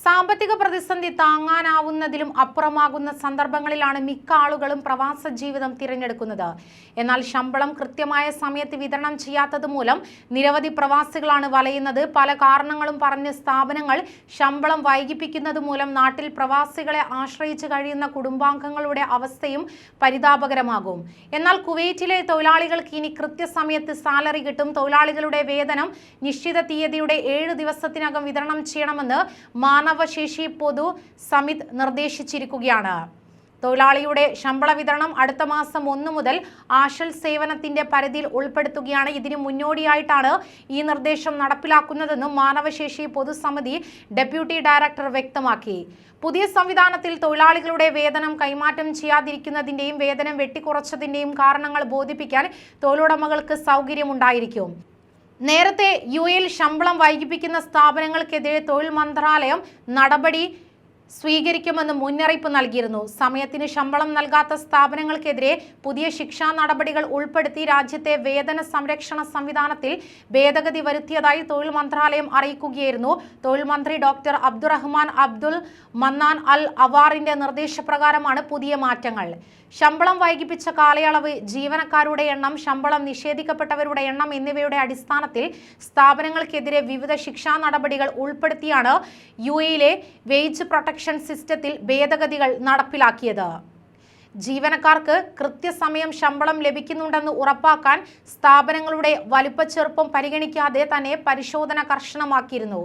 സാമ്പത്തിക പ്രതിസന്ധി താങ്ങാനാവുന്നതിലും അപ്പുറമാകുന്ന സന്ദർഭങ്ങളിലാണ് മിക്ക ആളുകളും പ്രവാസ ജീവിതം തിരഞ്ഞെടുക്കുന്നത്. എന്നാൽ ശമ്പളം കൃത്യമായ സമയത്ത് വിതരണം ചെയ്യാത്തത് മൂലം നിരവധി പ്രവാസികളാണ് വലയുന്നത്. പല കാരണങ്ങളും പറഞ്ഞ് സ്ഥാപനങ്ങൾ ശമ്പളം വൈകിപ്പിക്കുന്നത് മൂലം നാട്ടിൽ പ്രവാസികളെ ആശ്രയിച്ച് കഴിയുന്ന കുടുംബാംഗങ്ങളുടെ അവസ്ഥയും പരിതാപകരമാകും. എന്നാൽ കുവൈറ്റിലെ തൊഴിലാളികൾക്ക് ഇനി കൃത്യസമയത്ത് സാലറി കിട്ടും. തൊഴിലാളികളുടെ വേതനം നിശ്ചിത തീയതിയുടെ ഏഴ് ദിവസത്തിനകം വിതരണം ചെയ്യണമെന്ന് മാനവശേഷി പൊതു സമിത് നിർദ്ദേശിച്ചിരിക്കുകയാണ്. തൊഴിലാളിയുടെ ശമ്പള വിതരണം അടുത്ത മാസം ഒന്ന് മുതൽ ആശൽ സേവനത്തിന്റെ പരിധിയിൽ ഉൾപ്പെടുത്തുകയാണ്. ഇതിനു മുന്നോടിയായിട്ടാണ് ഈ നിർദ്ദേശം നടപ്പിലാക്കുന്നതെന്നും മാനവശേഷി പൊതുസമിതി ഡെപ്യൂട്ടി ഡയറക്ടർ വ്യക്തമാക്കി. പുതിയ സംവിധാനത്തിൽ തൊഴിലാളികളുടെ വേതനം കൈമാറ്റം ചെയ്യാതിരിക്കുന്നതിന്റെയും വേതനം വെട്ടിക്കുറച്ചതിന്റെയും കാരണങ്ങൾ ബോധിപ്പിക്കാൻ തൊഴിലുടമകൾക്ക് സൗകര്യമുണ്ടായിരിക്കും. നേരത്തെ യു എയിൽ ശമ്പളം വൈകിപ്പിക്കുന്ന സ്ഥാപനങ്ങൾക്കെതിരെ തൊഴിൽ മന്ത്രാലയം നടപടി സ്വീകരിക്കുമെന്ന് മുന്നറിയിപ്പ് നൽകിയിരുന്നു. സമയത്തിന് ശമ്പളം നൽകാത്ത സ്ഥാപനങ്ങൾക്കെതിരെ പുതിയ ശിക്ഷാ നടപടികൾ ഉൾപ്പെടുത്തി രാജ്യത്തെ വേതന സംരക്ഷണ സംവിധാനത്തിൽ ഭേദഗതി വരുത്തിയതായി തൊഴിൽ മന്ത്രാലയം അറിയിക്കുകയായിരുന്നു. തൊഴിൽ മന്ത്രി doctor Abdulrahman Abdul Mannan Al അവാറിന്റെ നിർദ്ദേശപ്രകാരമാണ് പുതിയ മാറ്റങ്ങൾ. ശമ്പളം വൈകിപ്പിച്ച കാലയളവ് ജീവനക്കാരുടെ എണ്ണം ശമ്പളം നിഷേധിക്കപ്പെട്ടവരുടെ എണ്ണം എന്നിവയുടെ അടിസ്ഥാനത്തിൽ സ്ഥാപനങ്ങൾക്കെതിരെ വിവിധ ശിക്ഷാ നടപടികൾ ഉൾപ്പെടുത്തിയാണ് യു എയിലെ വേജ് പ്രൊട്ടക്ഷൻ സിസ്റ്റത്തിൽ ഭേദഗതികൾ നടപ്പിലാക്കിയത്. ജീവനക്കാർക്ക് കൃത്യസമയം ശമ്പളം ലഭിക്കുന്നുണ്ടെന്ന് ഉറപ്പാക്കാൻ സ്ഥാപനങ്ങളുടെ വലുപ്പച്ചെറുപ്പം പരിഗണിക്കാതെ തന്നെ പരിശോധന കർശനമാക്കിയിരുന്നു.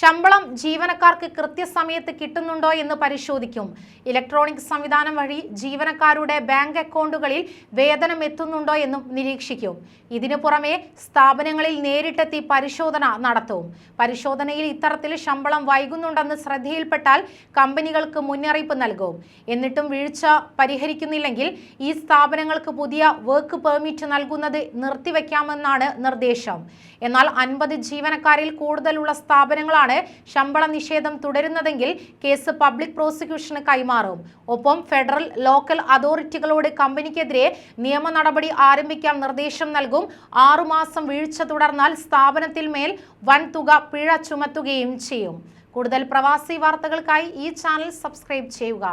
ശമ്പളം ജീവനക്കാർക്ക് കൃത്യസമയത്ത് കിട്ടുന്നുണ്ടോ എന്ന് പരിശോധിക്കും. ഇലക്ട്രോണിക് സംവിധാനം വഴി ജീവനക്കാരുടെ ബാങ്ക് അക്കൗണ്ടുകളിൽ വേതനം എത്തുന്നുണ്ടോ എന്നും നിരീക്ഷിക്കും. ഇതിനു പുറമെ സ്ഥാപനങ്ങളിൽ നേരിട്ടെത്തി പരിശോധന നടത്തും. പരിശോധനയിൽ ഇത്തരത്തിൽ ശമ്പളം വൈകുന്നുണ്ടെന്ന് ശ്രദ്ധയിൽപ്പെട്ടാൽ കമ്പനികൾക്ക് മുന്നറിയിപ്പ് നൽകും. എന്നിട്ടും വീഴ്ച പരിഹരിക്കുന്നില്ലെങ്കിൽ ഈ സ്ഥാപനങ്ങൾക്ക് പുതിയ വർക്ക് പെർമിറ്റ് നൽകുന്നത് നിർത്തിവെക്കാമെന്നാണ് നിർദ്ദേശം. എന്നാൽ അൻപത് ജീവനക്കാരിൽ കൂടുതലുള്ള സ്ഥാപനങ്ങളാണ് ശമ്പള നിഷേധം തുടരുന്നതെങ്കിൽ കേസ് പബ്ലിക് പ്രോസിക്യൂഷന് കൈമാറും. ഒപ്പം ഫെഡറൽ ലോക്കൽ അതോറിറ്റികളോട് കമ്പനിക്കെതിരെ നിയമ നടപടി ആരംഭിക്കാൻ നിർദ്ദേശം നൽകും. ആറുമാസം വീഴ്ച തുടർന്നാൽ സ്ഥാപനത്തിൽ മേൽ വൻ തുക പിഴ ചുമത്തുകയും ചെയ്യും. കൂടുതൽ പ്രവാസി വാർത്തകൾക്കായി ഈ ചാനൽ സബ്സ്ക്രൈബ് ചെയ്യുക.